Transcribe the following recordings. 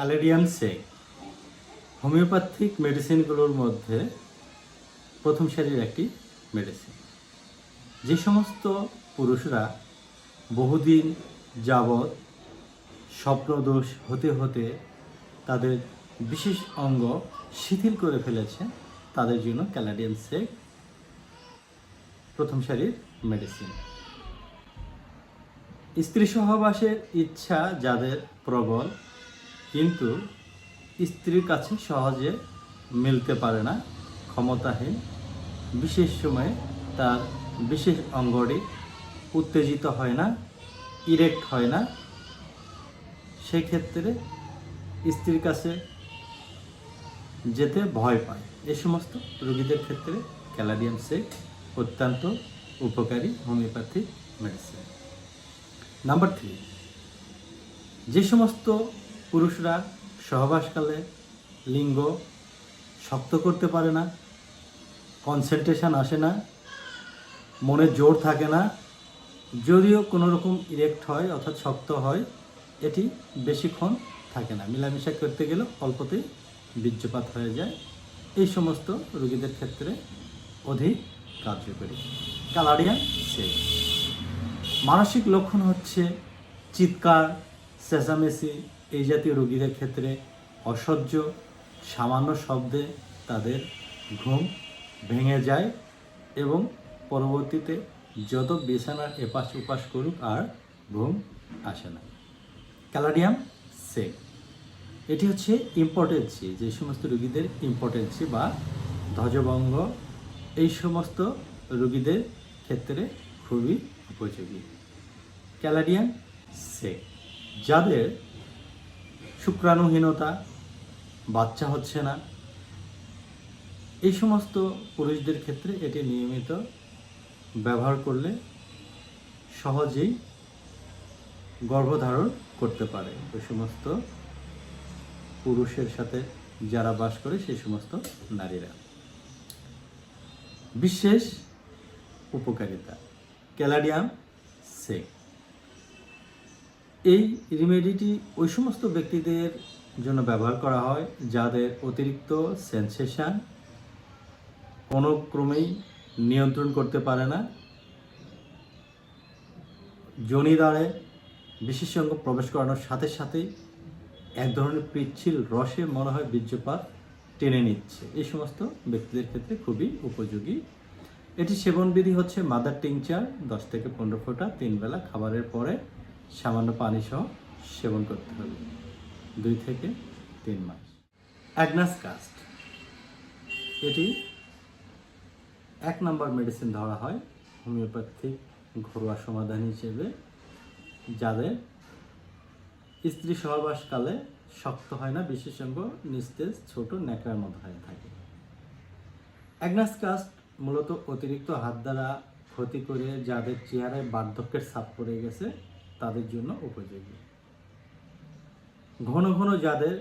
ক্যালেরিয়ান সে homeopathic মেডিসিনগুলোর মধ্যে প্রথম সারির একটি মেডিসিন। যে সমস্ত পুরুষরা বহুদিন যাবৎ স্বপ্নদোষ হতে হতে তাদের বিশেষ অঙ্গ শিথিল করে ফেলেছে, তাদের জন্য ক্যালাডিয়াম সেক প্রথম সারির মেডিসিন। স্ত্রী সহবাসের ইচ্ছা যাদের প্রবল কিন্তু স্ত্রীর কাছে সহজে মিলতে পারে না, ক্ষমতাহীন। বিশেষ সময়ে তার বিশেষ অঙ্গটি উত্তেজিত হয় না ইরেক্ট হয় না। সেক্ষেত্রে স্ত্রীর কাছে যেতে ভয় পায়। এ সমস্ত রোগীদের ক্ষেত্রে ক্যালাডিয়াম সেক অত্যন্ত উপকারী হোমিওপ্যাথিক মেডিসিন। নাম্বার থ্রি, যে সমস্ত পুরুষরা সহবাসকালে লিঙ্গ শক্ত করতে পারে না কনসেন্ট্রেশন আসে না, মনে জোর থাকে না। যদিও কোনো রকম ইরেক্ট হয় অর্থাৎ শক্ত হয়, এটি বেশিক্ষণ থাকে না। মেলামেশা করতে গেলে অল্পতেই বীর্যপাত হয়ে যায়। এই সমস্ত রোগীদের ক্ষেত্রে অধিক কার্যকরী। ক্যালারিয়ান সেক মানসিক লক্ষণ হচ্ছে চিৎকার চেঁচামেচি এই জাতীয় রোগীদের ক্ষেত্রে অসহ্য, সামান্য শব্দে তাদের ঘুম ভেঙে যায় এবং পরবর্তীতে যত বিছানার এপাশ উপাস করুক আর ঘুম আসে না। ক্যালাডিয়াম সেক। এটি হচ্ছে ইম্পর্টেন্সি, যে সমস্ত রোগীদের ইম্পর্টেন্সি বা ধ্বজভঙ্গ, এই সমস্ত রোগীদের ক্ষেত্রে খুবই উপযোগী। ক্যালাডিয়ান সেক, যাদের শুক্রাণুহীনতা, বাচ্চা হচ্ছে না। এই সমস্ত পুরুষদের ক্ষেত্রে এটি নিয়মিত ব্যবহার করলে সহজেই গর্ভধারণ করতে পারে। ওই সমস্ত পুরুষের সাথে যারা বাস করে, সেই সমস্ত নারীরা। বিশেষ উপকারিতা, ক্যালাডিয়াম সেক। এই রিমেডিটি ওই সমস্ত ব্যক্তিদের জন্য ব্যবহার করা হয় যাদের অতিরিক্ত সেন্সেশন কোনো ক্রমেই নিয়ন্ত্রণ করতে পারে না। জনিদ্বারে বিশেষ অঙ্গ প্রবেশ করানোর সাথে সাথেই এক ধরনের পিচ্ছিল রসে মনে হয় বীর্যপাত টেনে নিচ্ছে। এই সমস্ত ব্যক্তিদের ক্ষেত্রে খুবই উপযোগী। এটি সেবনবিধি হচ্ছে মাদার টিংচার, দশ থেকে পনেরো ফোঁটা তিন বেলা খাবারের পরে সামান্য পানি সহ সেবন করতে হবে। দুই থেকে তিন মাস। অ্যাগনাস কাস্ট এটি এক নম্বর মেডিসিন ধরা হয় হোমিওপ্যাথিক ঘরোয়া সমাধান হিসেবে, যাদের স্ত্রী সহবাসকালে শক্ত হয় না, বিশেষজ্ঞ, নিস্তেজ, ছোট, ন্যাকড়ার মতো হয়ে থাকে। অ্যাগনাস কাস্ট মূলত অতিরিক্ত হাত দ্বারা ক্ষতি করে যাদের চেহারায় বার্ধক্যের ছাপ পড়ে গেছে তাদের জন্য উপযোগী। ঘন ঘন যাদের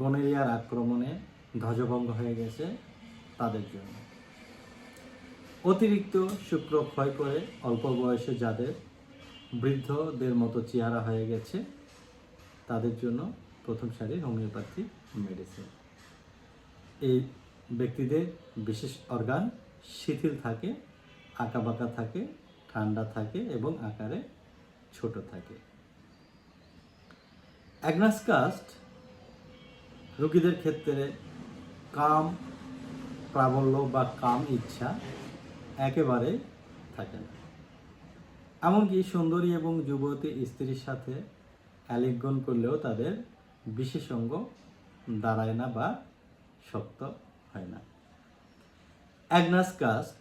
গনেরিয়ার আক্রমণে ধ্বজভঙ্গ হয়ে গেছে, তাদের জন্য। অতিরিক্ত শুক্র ক্ষয় করে অল্প বয়সে যাদের বৃদ্ধদের মতো চেহারা হয়ে গেছে, তাদের জন্য প্রথম সারির হোমিওপ্যাথি মেডিসিন। এই ব্যক্তিদের বিশেষ অর্গান শিথিল থাকে, আঁকাবাঁকা থাকে, ঠান্ডা থাকে এবং আকারে ছোট থাকে। অ্যাগনাস কাস্ট রোগীদের ক্ষেত্রে কাম, প্রাবল্য বা কাম ইচ্ছা একেবারে থাকে না। এমনকি সুন্দরী এবং যুবতী স্ত্রীর সাথে আলিঙ্গন করলেও তাদের বিশেষ অঙ্গ দাঁড়ায় না বা শক্ত হয় না। অ্যাগনাস কাস্ট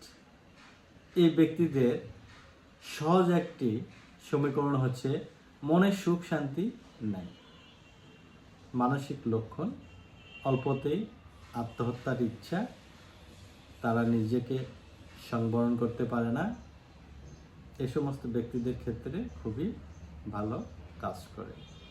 এই ব্যক্তিদের সহজ একটি সমীকরণ হচ্ছে মনের সুখ শান্তি নাই। মানসিক লক্ষণ, অল্পতেই আত্মহত্যার ইচ্ছা, তারা নিজেকে সংবরণ করতে পারে না। এ সমস্ত ব্যক্তিদের ক্ষেত্রে খুবই ভালো কাজ করে।